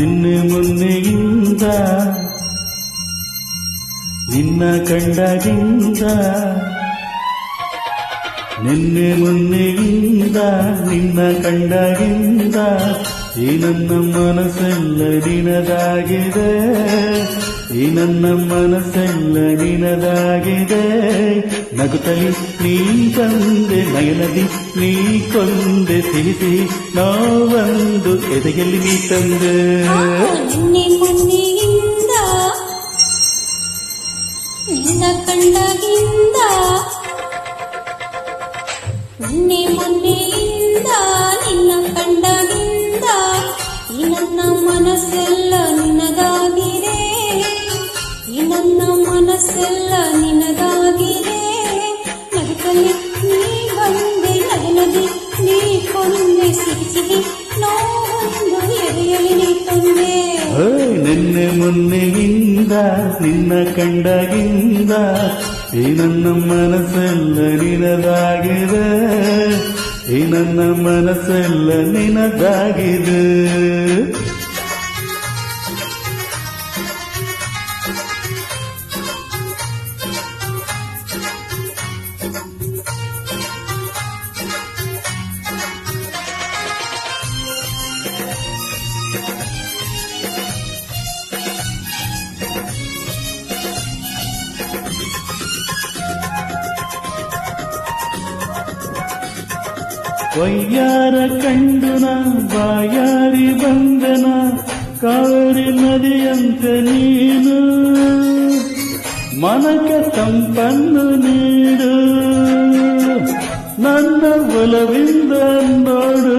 ನಿನ್ನೆ ಮೊನ್ನೆಯಿಂದ, ನಿನ್ನ ಕಂಡದಿಂದ, ನಿನ್ನೆ ಮೊನ್ನೆಯಿಂದ, ನಿನ್ನ ಕಂಡದಿಂದ ಈ ನನ್ನ ಮನಸ್ಸೆಲ್ಲ ನಿನದಾಗಿದೆ. ಈ ನನ್ನ ಮನಸ್ಸೆಲ್ಲ ನಿನದಾಗಿದೆ. ನಗುತ್ತಲಿ, ನೀ ತಂದೆ ನಯನದಿ, ನೀ ಕೊಂದೆ ಸಿಹಿ ಸಿಹಿ ನೋವೊಂದು ಎದೆಯಲ್ಲಿ ನೀ ತಂದೆ. ಕಂಡಗಿಂದ ನಿನ್ನೆ ಈ ನನ್ನ ಮನಸ್ಸೆಲ್ಲ ನಿನದಾಗಿದೆ. ನಿನ್ನ ಕಂಡಗಿಂದ ಈ ನನ್ನ ಮನಸ್ಸೆಲ್ಲ ನಿನದಾಗಿದೆ ಈ ನನ್ನ ಮನಸ್ಸೆಲ್ಲ ನಿನದಾಗಿದೆ ವಯ್ಯಾರ ಕಂಡುನ ಬಾಯಾರಿ ಬಂದನ ಕಾವೇರಿ ನದಿಯಂತ ನೀನು ಮನಕ ತಂಪನ್ನು ನೀಡು ನನ್ನ ಒಲವಿಂದ ನೋಡು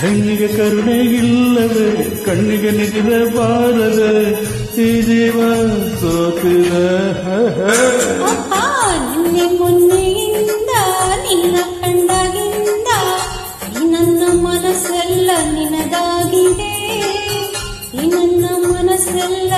ಹೆಣ್ಣಿಗೆ ಕರುಣೆ ಇಲ್ಲದೆ, ಕಣ್ಣಿಗೆ ನಿದ್ರೆ ಬಾರದೆ ಈ ಜೀವ ಸೋತಿದ. ನಿನ್ನೆ ಕಂಡಾಗಿಂದ ನನ್ನ ಮನಸ್ಸೆಲ್ಲ ನಿನದಾಗಿದೆ. ನನ್ನ ಮನಸ್ಸೆಲ್ಲ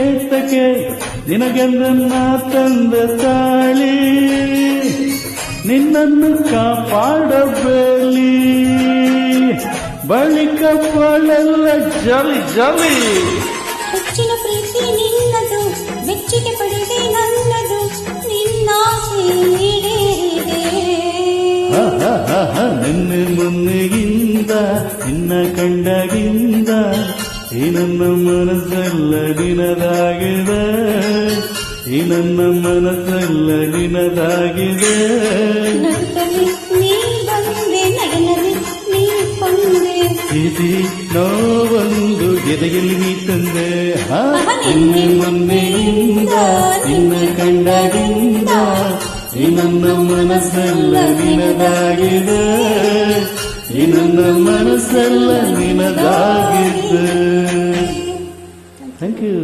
ಏತಕ್ಕೆ ನಿನಗೆಂದನ್ನ ತಂದ ತಾಳಿ ನಿನ್ನನ್ನು ಕಾಪಾಡಬೇಲಿ ಬಳಿಕ ಬಾಳೆಲ್ಲ ಜಲಿ ಜಲಿ ಹೆಚ್ಚಿನ ಪ್ರೀತಿ ನಿನ್ನದು ಮೆಚ್ಚುಗೆ ಪಡೆದೆ ನನ್ನದು ನಿನ್ನ ಈಡೇರಿದೆ ಹ, ಹ, ಹ, ಹ, ನಿನ್ನೆ ಮೊನ್ನೆಯಿಂದ ನಿನ್ನ ಕಂಡಗಿಂದ ಈ ನನ್ನ ಮನಸ್ಸೆಲ್ಲ ನಿನದಾಗಿದೆ. ಈ ನನ್ನ ಮನಸ್ಸೆಲ್ಲ ನಿನದಾಗಿದೆ. ಇದಿ ನೋವೊಂದು ಎದೆಯಲ್ಲಿ ನೀ ತಂದೆ. ಇನ್ನು ನಿನ್ನೆ ಮೊನ್ನೆಯಿಂದ ನಿನ್ನ ಕಂಡದಿಂದ ಈ ನನ್ನ ಮನಸ್ಸೆಲ್ಲ ನಿನದಾಗಿದೆ. ನನ್ನ ಮನಸ್ಸೆಲ್ಲ ನಿನದಾಗಿದೆ ಥ್ಯಾಂಕ್ ಯು